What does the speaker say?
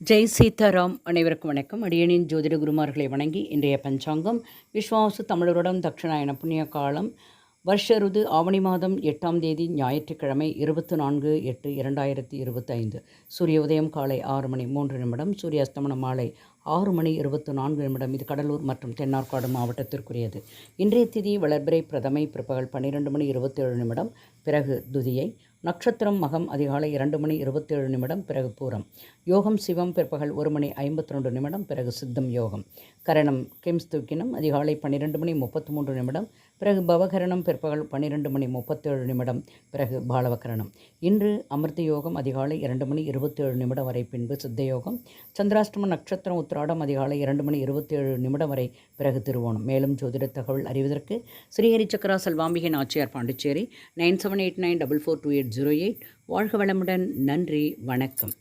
ஜெய் சீதாராம் அனைவருக்கும் வணக்கம். அடியனின் ஜோதிட குருமார்களை வணங்கி இன்றைய பஞ்சாங்கம் விஸ்வாசு தமிழருடன் தட்சிணாயன புண்ணிய காலம் வருஷ ருது ஆவணி மாதம் எட்டாம் தேதி ஞாயிற்றுக்கிழமை இருபத்தி நான்கு எட்டு இரண்டாயிரத்தி இருபத்தைந்து. சூரிய உதயம் காலை ஆறு மணி மூன்று நிமிடம் சூரிய அஸ்தமனம் மாலை ஆறு மணி இருபத்தி நான்கு நிமிடம். இது கடலூர் மற்றும் தென்னார்காடு மாவட்டத்திற்குரியது. இன்றைய திதி வளர்பிறை பிரதமை பிற்பகல் பன்னிரெண்டு மணி இருபத்தேழு நிமிடம். பிறகு துதியை நட்சத்திரம் மகம் அதிகாலை இரண்டு மணி இருபத்தேழு நிமிடம் பிறகு பூரம். யோகம் சிவம் பிற்பகல் ஒரு மணி ஐம்பத்தி ரெண்டு நிமிடம் பிறகு சித்தம் யோகம். கரணம் கிம்ஸ் தூக்கினம் அதிகாலை பன்னிரெண்டு மணி முப்பத்தி மூன்று நிமிடம் பிறகு பவகரணம் பிற்பகல் பன்னிரெண்டு மணி முப்பத்தேழு நிமிடம் பிறகு பாலவகரணம். இன்று அமிர்த யோகம் அதிகாலை இரண்டு மணி இருபத்தேழு நிமிடம் வரை பின்பு சித்த யோகம். சந்திராஷ்டம நட்சத்திரம் உத்திராடம் அதிகாலை இரண்டு மணி இருபத்தேழு நிமிடம் வரை பிறகு திருவோணம். மேலும் ஜோதிட தகவல் அறிவதற்கு Srihari Chakra Selvambigai Nachiyar Pondicherry nine seven eight nine double four two eight zero eight வாழ்க வளமுடன். நன்றி வணக்கம்.